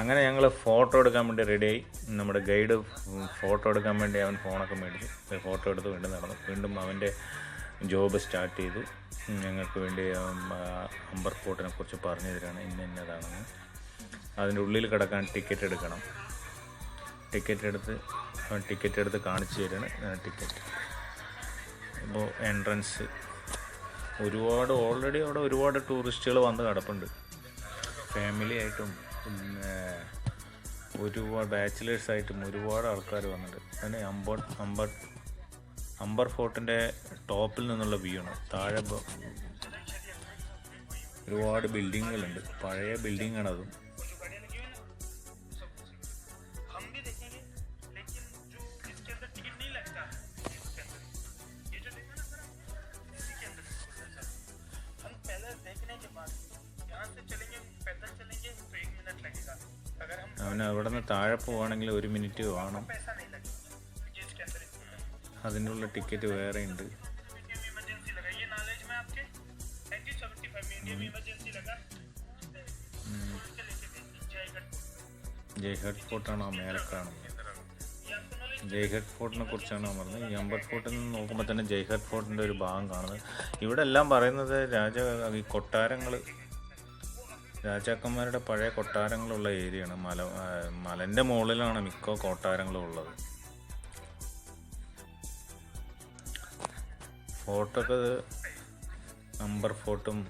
അങ്ങനെ ഞങ്ങൾ ഫോട്ടോ എടുക്കാൻ വേണ്ടി റെഡിയായി നമ്മുടെ ഗൈഡ് ഫോട്ടോ എടുക്കാൻ വേണ്ടി അവൻ ഫോണൊക്കെ മേടിച്ചു. ഫോട്ടോ എടുത്ത് വീണ്ടും നടന്നു. വീണ്ടും അവന്റെ ജോബ് സ്റ്റാർട്ട് ചെയ്തു. ഞങ്ങൾക്ക് വേണ്ടി അമ്പർ ഫോർട്ടിനെ കുറിച്ച് പറഞ്ഞു തരാണ് ഇന്ന ഇന്നതാണെന്ന്. അതിന്റെ ഉള്ളിൽ കിടക്കാൻ ടിക്കറ്റ് എടുക്കണം. ടിക്കറ്റ് എടുത്ത് അവൻ ടിക്കറ്റ് എടുത്ത് കാണിച്ചു തരാണ് ടിക്കറ്റ് ഇപ്പോൾ എൻട്രൻസ് ഒരുപാട് ഓൾറെഡി അവിടെ ഒരുപാട് ടൂറിസ്റ്റുകൾ വന്ന് കിടപ്പുണ്ട്. ഫാമിലി ആയിട്ടും പിന്നെ ഒരുപാട് ബാച്ചിലേഴ്സ് ആയിട്ടും ഒരുപാട് ആൾക്കാർ വന്നിട്ടുണ്ട് അങ്ങനെ അമ്പർ അമ്പർ അമ്പർ ഫോർട്ടിന്റെ ടോപ്പിൽ നിന്നുള്ള വ്യൂ ആണ്. താഴെ ഒരുപാട് ബിൽഡിങ്ങുകളുണ്ട് പഴയ ബിൽഡിംഗ് പിന്നെ അവിടെ നിന്ന് താഴെ പോവാണെങ്കിൽ ഒരു മിനിറ്റ് വേണം. അതിനുള്ള ടിക്കറ്റ് വേറെ ഉണ്ട്. ജയ്ഹട്ട് ഫോർട്ടാണ് ആ മേലെ കാണുന്നത്. ജയ്ഹട്ട് ഫോർട്ടിനെ കുറിച്ചാണ് ഞാൻ പറഞ്ഞത്. എമ്പട്ട് ഫോർട്ടിൽ നിന്ന് നോക്കുമ്പോൾ തന്നെ ജയ്ഹട്ട് ഫോർട്ടിന്റെ ഒരു ഭാഗം കാണുന്നത്. ഇവിടെ എല്ലാം പറയുന്നത് രാജ ഈ കൊട്ടാരങ്ങൾ രാജാക്കന്മാരുടെ പഴയ കൊട്ടാരങ്ങളുള്ള ഏരിയയാണ്. മല മലന്റെ മുകളിലാണ് മിക്ക കൊട്ടാരങ്ങളും ഉള്ളത്. ഫോർട്ടൊക്കെ നമ്പർ ഫോർട്ടും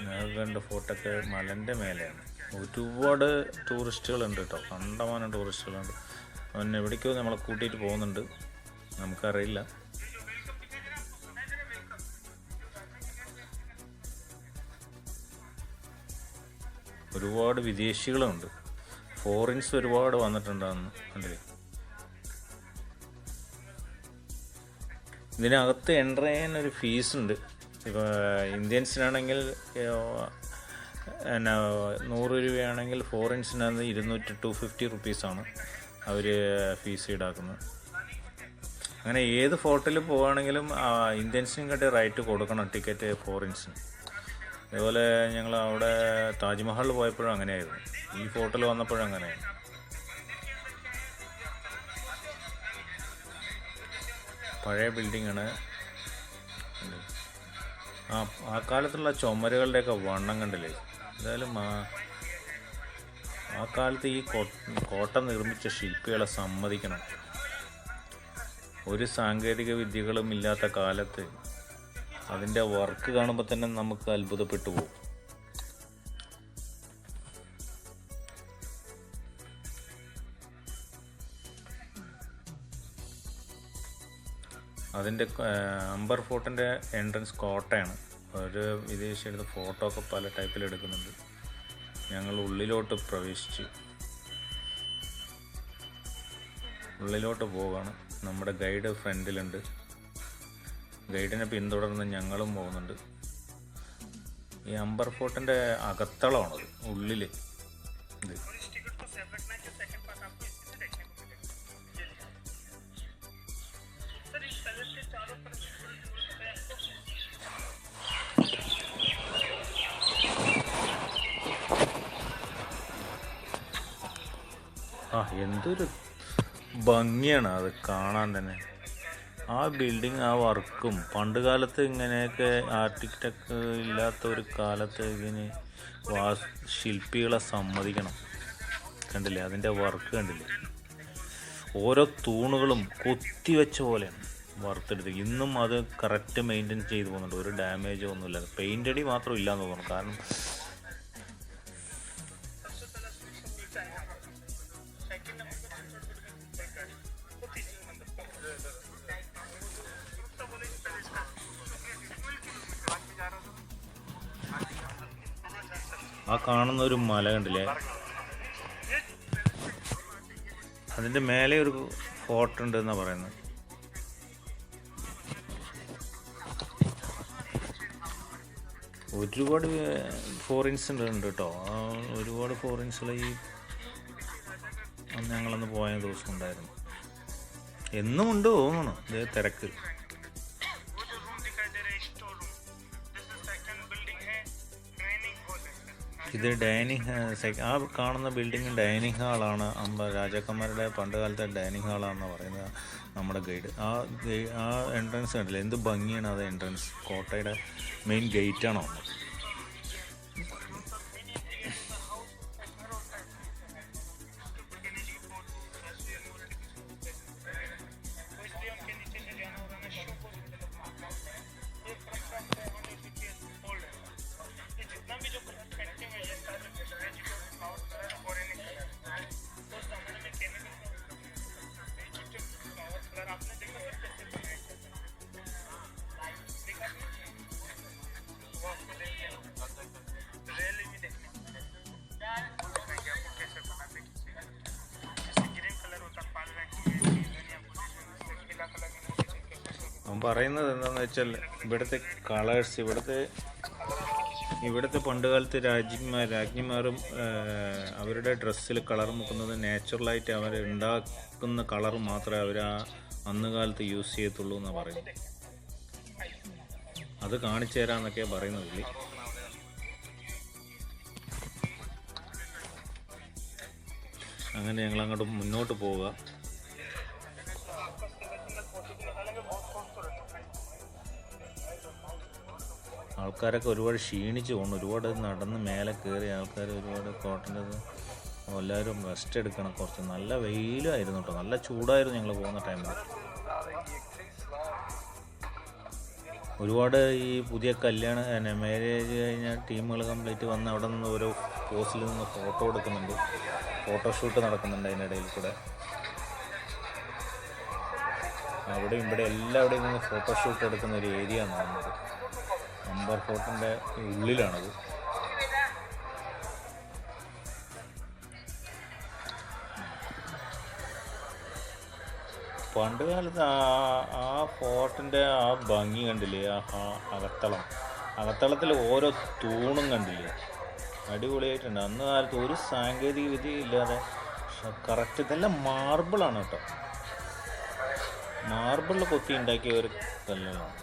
നാഗകണ്ട് ഫോർട്ടൊക്കെ മലന്റെ മേലെയാണ്. ഒരുപാട് ടൂറിസ്റ്റുകളുണ്ട് കേട്ടോ. കണ്ടമാനം ടൂറിസ്റ്റുകളുണ്ട്. അവൻ എവിടേക്കോ നമ്മളെ കൂട്ടിയിട്ട് പോകുന്നുണ്ട്. നമുക്കറിയില്ല. ഒരുപാട് വിദേശികളുണ്ട്. ഫോറിൻസ് ഒരുപാട് വന്നിട്ടുണ്ടെന്ന് കണ്ടില്ലേ? ഇതിനകത്ത് എന്റർ ചെയ്യാൻ ഒരു ഫീസ് ഉണ്ട്. ഇപ്പോൾ ഇന്ത്യൻസിനാണെങ്കിൽ എന്നാ നൂറ് രൂപയാണെങ്കിൽ ഫോറിൻസിനകത്ത് ഇരുന്നൂറ്റി ടു ഫിഫ്റ്റി റുപ്പീസാണ് അവർ ഫീസ് ഈടാക്കുന്നത്. അങ്ങനെ ഏത് ഫോർട്ടിൽ പോവുകയാണെങ്കിലും ഇന്ത്യൻസിനും കണ്ടി റൈറ്റ് കൊടുക്കണം ടിക്കറ്റ് ഫോറിൻസിന്. അതേപോലെ ഞങ്ങൾ അവിടെ താജ്മഹലിൽ പോയപ്പോഴും അങ്ങനെയായിരുന്നു. ഈ ഫോട്ടോയിൽ വന്നപ്പോഴും അങ്ങനെ പഴയ ബിൽഡിങ്ങാണ്. ആ ആ കാലത്തുള്ള ചുമരുകളുടെയൊക്കെ വണ്ണം കണ്ടില്ലേ? എന്തായാലും ആ ആ കാലത്ത് ഈ കോട്ട നിർമ്മിച്ച ശില്പികളെ സമ്മതിക്കണം. ഒരു സാങ്കേതിക വിദ്യകളും ഇല്ലാത്ത കാലത്ത് അതിന്റെ വർക്ക് കാണുമ്പോൾ തന്നെ നമുക്ക് അത്ഭുതപ്പെട്ടു പോകും അതിന്റെ അംബർ ഫോർട്ടിന്റെ എൻട്രൻസ് കോട്ടയാണ്. ഒരു വിദേശി എടുത്ത ഫോട്ടോ ഒക്കെ പല ടൈപ്പിൽ എടുക്കുന്നുണ്ട്. ഞങ്ങൾ ഉള്ളിലോട്ട് പ്രവേശിച്ച് ഉള്ളിലോട്ട് പോവുകയാണ് നമ്മുടെ ഗൈഡ് ഫ്രണ്ടിലുണ്ട് ഗൈഡിനെ പിന്തുടർന്ന് ഞങ്ങളും പോകുന്നുണ്ട്. ഈ അമ്പർ ഫോർട്ടിന്റെ അകത്തളമാണത് ഉള്ളിൽ ആ എന്തൊരു ഭംഗിയാണ് അത് കാണാൻ തന്നെ. ആ ബിൽഡിങ് ആ വർക്കും. പണ്ട് കാലത്ത് ഇങ്ങനെയൊക്കെ ആർട്ടിടെക്ട് ഇല്ലാത്ത ഒരു കാലത്ത് ഇതിന് വാ ശില്പികളെ സമ്മതിക്കണം. കണ്ടില്ലേ? അതിന്റെ വർക്ക് കണ്ടില്ലേ? ഓരോ തൂണുകളും കൊത്തിവെച്ച പോലെയാണ് വറുത്തെടുത്ത് ഇന്നും അത് കറക്റ്റ് മെയിന്റെയിൻ ചെയ്തു പോകുന്നുണ്ട്. ഒരു ഡാമേജോ ഒന്നുമില്ല പെയിന്റ് അടി മാത്രം ഇല്ലയെന്ന് തോന്നുന്നു. കാരണം ആ കാണുന്ന ഒരു മല കണ്ടില്ലേ? അതിന്റെ മേലെ ഒരു ഫോർട്ട് ഉണ്ട് എന്നാ പറയുന്നത്. ഒരുപാട് ഫോറിൻസ് ഉണ്ട് കേട്ടോ. ഒരുപാട് ഫോറിൻസുകൾ ഈ ഞങ്ങളന്ന് പോയ ദിവസം ഉണ്ടായിരുന്നു. എന്നും ഉണ്ട് തോന്നണം ഇതേ തിരക്ക്. ഇത് ഡൈനിങ് ആ കാണുന്ന ബിൽഡിംഗ് ഡൈനിങ് ഹാളാണ് അമ്പ രാജാക്കന്മാരുടെ പണ്ട് കാലത്തെ ഡൈനിങ് ഹാളാണെന്ന് പറയുന്നത്. നമ്മുടെ ഗൈഡ്. ആ ആ എൻട്രൻസ് കണ്ടില്ല? എന്ത് ഭംഗിയാണ് അത് എൻട്രൻസ് കോട്ടയുടെ മെയിൻ ഗേറ്റാണോ പറയുന്നത് എന്താണെന്ന് വെച്ചാൽ ഇവിടുത്തെ കളേഴ്സ് ഇവിടുത്തെ ഇവിടുത്തെ പണ്ടുകാലത്ത് രാജ്ഞിമാർ രാജ്ഞിമാരും അവരുടെ ഡ്രസ്സിൽ കളർ മുക്കുന്നത് നാച്ചുറലായിട്ട് അവർ ഉണ്ടാക്കുന്ന കളർ മാത്രമേ അവർ ആ അന്ന് കാലത്ത് യൂസ് ചെയ്യത്തുള്ളൂ എന്നാണ് പറയുന്നത്. അത് കാണിച്ചു തരാമെന്നൊക്കെ പറയുന്നത് അങ്ങനെ ഞങ്ങൾ അങ്ങോട്ട് മുന്നോട്ട് പോവുക. ആൾക്കാരൊക്കെ ഒരുപാട് ക്ഷീണിച്ച് പോകുന്നു. ഒരുപാട് നടന്ന് മേലെ കയറി ആൾക്കാർ ഒരുപാട് കോട്ടന്റെ എല്ലാവരും റെസ്റ്റ് എടുക്കണം കുറച്ച്. നല്ല വെയിലായിരുന്നു കേട്ടോ നല്ല ചൂടായിരുന്നു ഞങ്ങൾ പോകുന്ന ടൈമിൽ ഒരുപാട് ഈ പുതിയ കല്യാണ പിന്നെ മാരേജ് കഴിഞ്ഞ ടീമുകൾ കംപ്ലീറ്റ് വന്ന് അവിടെ നിന്ന് ഓരോ പോസ്റ്റിൽ നിന്ന് ഫോട്ടോ എടുക്കുന്നുണ്ട്. ഫോട്ടോഷൂട്ട് നടക്കുന്നുണ്ട് അതിനിടയിൽ കൂടെ. അവിടെ ഇവിടെ എല്ലാവിടെയും നിന്ന് ഫോട്ടോഷൂട്ട് എടുക്കുന്ന ഒരു ഏരിയ ആണ്. അമ്പർ ഫോർട്ടിന്റെ ഉള്ളിലാണത്. പണ്ട് കാലത്ത് ആ ആ ഫോർട്ടിന്റെ ആ ഭംഗി കണ്ടില്ലേ? ആ അകത്തളം. അകത്തളത്തിൽ ഓരോ തൂണും കണ്ടില്ലേ? അടിപൊളിയായിട്ടുണ്ട്. അന്ന് കാലത്ത് ഒരു സാങ്കേതിക വിദ്യ ഇല്ലാതെ കറക്റ്റ് ഇതെല്ലാം മാർബിളാണ് കേട്ടോ. മാർബിളിൽ കൊത്തി ഉണ്ടാക്കിയ ഒരു കല്ലുകളാണ്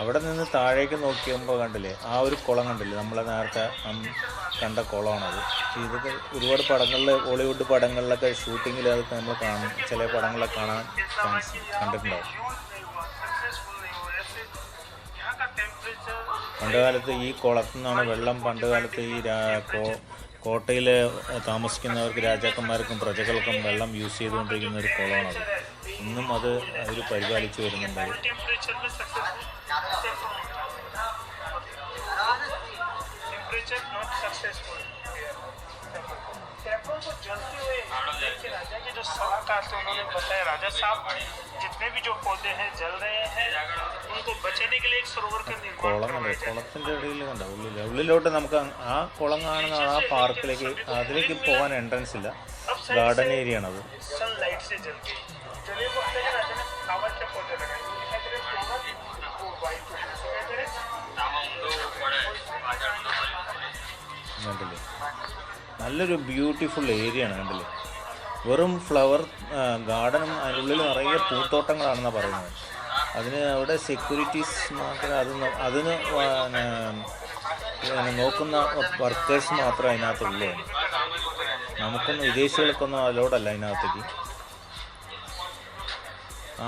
അവിടെ നിന്ന് താഴേക്ക് നോക്കിയപ്പോൾ കണ്ടില്ലേ ആ ഒരു കുളം കണ്ടില്ലേ നമ്മളെ നേരത്തെ കണ്ട കുളമാണത്. ഇതൊക്കെ ഒരുപാട് പടങ്ങളിൽ ഹോളിവുഡ് പടങ്ങളിലൊക്കെ ഷൂട്ടിങ്ങിൽ അതൊക്കെ നമ്മൾ കാണും. ചില പടങ്ങളിലൊക്കെ കാണാൻ ചാൻസ് കണ്ടിട്ടുണ്ടാവും. പണ്ടുകാലത്ത് ഈ കുളത്തു നിന്നാണ് വെള്ളം പണ്ടുകാലത്ത് ഈ കോട്ടയിൽ താമസിക്കുന്നവർക്ക് രാജാക്കന്മാർക്കും പ്രജകൾക്കും വെള്ളം യൂസ് ചെയ്തുകൊണ്ടിരിക്കുന്ന ഒരു കുളമാണത് ഇന്നും അത് അവർ പരിപാലിച്ചു വരുന്നുണ്ട് Temperature not successful. Temperature not successful सैफरों को जलते हुए देखिए राजा के जो सलाहकार थे उन्होंने बताया राजा साहब जितने भी जो पौधे हैं जल रहे हैं उनको बचाने के लिए एक सरोवर का निर्माण കുളം കണ്ടേ കുളത്തിൻ്റെ ഇടയിൽ കണ്ട ഉള്ളിൽ ഉള്ളിലോട്ട് നമുക്ക് അങ് ആ കുളം കാണുന്ന ആ പാർക്കിലേക്ക് അതിലേക്ക് പോകാൻ എൻട്രൻസ് ഇല്ല ഗാർഡൻ ഏരിയ ആണത് सनलाइट से जल गई जले को अंदर राजा ने फ्लावर के पौधे लगाए वो दिखाई दे रहे फ्लावर वो वाइट दिखाई दे रहे കണ്ടില്ലേ നല്ലൊരു ബ്യൂട്ടിഫുൾ ഏരിയ ആണ് കണ്ടില്ലേ? വെറും ഫ്ലവർ ഗാർഡനും അതിനുള്ളിൽ നിറയെ പൂത്തോട്ടങ്ങളാണെന്നാണ് പറയുന്നത്. അതിന് അവിടെ സെക്യൂരിറ്റീസ് മാത്രം അത് അതിന് പിന്നെ നോക്കുന്ന വർക്കേഴ്സ് മാത്രമേ അതിനകത്തുള്ളൂ. നമുക്കൊന്നും വിദേശികൾക്കൊന്നും അതിലോടല്ല അതിനകത്തേക്ക്.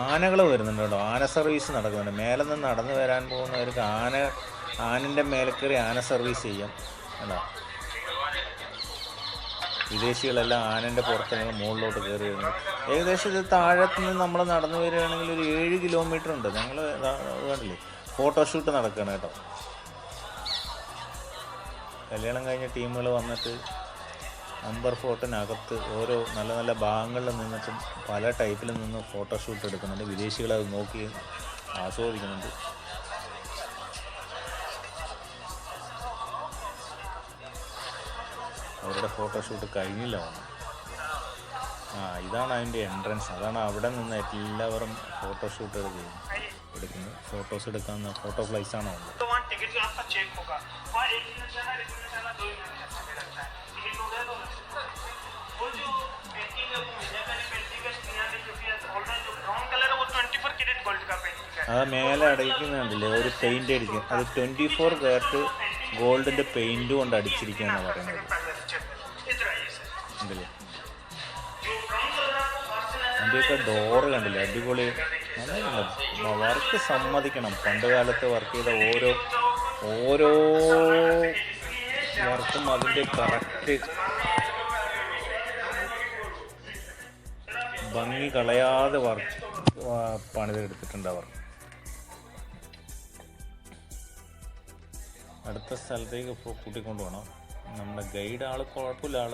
ആനകൾ വരുന്നുണ്ട് കേട്ടോ. ആന സർവീസ് നടക്കുന്നുണ്ട്. മേലെ നിന്ന് നടന്നു വരാൻ പോകുന്നവർക്ക് ആന ആനന്റെ മേലെ കയറി ആന സർവീസ് ചെയ്യാം. കേട്ടോ വിദേശികളെല്ലാം ആനന്റെ പുറത്ത് നിന്ന് മുകളിലോട്ട് കയറി വരുന്നത് ഏകദേശം ഇത് താഴത്ത് നിന്ന് നമ്മൾ നടന്നു വരികയാണെങ്കിൽ ഒരു ഏഴ് കിലോമീറ്റർ ഉണ്ട്. ഞങ്ങൾ കണ്ടില്ലേ? ഫോട്ടോഷൂട്ട് നടക്കുകയാണ് കേട്ടോ. കല്യാണം കഴിഞ്ഞ ടീമുകൾ വന്നിട്ട് അമ്പർ ഫോർട്ടിനകത്ത് ഓരോ നല്ല നല്ല ഭാഗങ്ങളിൽ നിന്നിട്ടും പല ടൈപ്പിൽ നിന്ന് ഫോട്ടോഷൂട്ട് എടുക്കുന്നുണ്ട്. വിദേശികളത് നോക്കി ആസ്വദിക്കുന്നുണ്ട്. അവരുടെ ഫോട്ടോഷൂട്ട് കഴിഞ്ഞില്ല വന്നു. ആ ഇതാണ് അതിന്റെ എൻട്രൻസ് അതാണ് അവിടെ നിന്ന് എല്ലാവരും ഫോട്ടോഷൂട്ട് എടുക്കുന്നത് എടുക്കുന്നത്. ഫോട്ടോസ് എടുക്കാൻ ഫോട്ടോ പ്ലേസ് ആണ് വന്നത് അത് മേലെ അടയ്ക്കുന്നുണ്ടല്ലേ ഒരു പെയിന്റ് അടിക്കും. അത് ട്വന്റി ഫോർ കാരറ്റ് ഗോൾഡിന്റെ പെയിന്റ് കൊണ്ട് അടിച്ചിരിക്കുകയാണ് പറയുന്നത്. ഉണ്ടല്ലേ? ഡോറ് കണ്ടില്ലേ? അടിപൊളി. വർക്ക് സമ്മതിക്കണം. പണ്ട് കാലത്ത് വർക്ക് ചെയ്ത ഓരോ ഓരോ വർക്കും അതിന്റെ കറക്റ്റ് ഭംഗി കളയാതെ വർക്ക് പണിതെടുത്തിട്ടുണ്ട് അവർ അടുത്ത സ്ഥലത്തേക്ക് ഇപ്പോൾ കൂട്ടിക്കൊണ്ടു പോകണം നമ്മുടെ ഗൈഡ് ആൾ കുഴപ്പമില്ല ആൾ.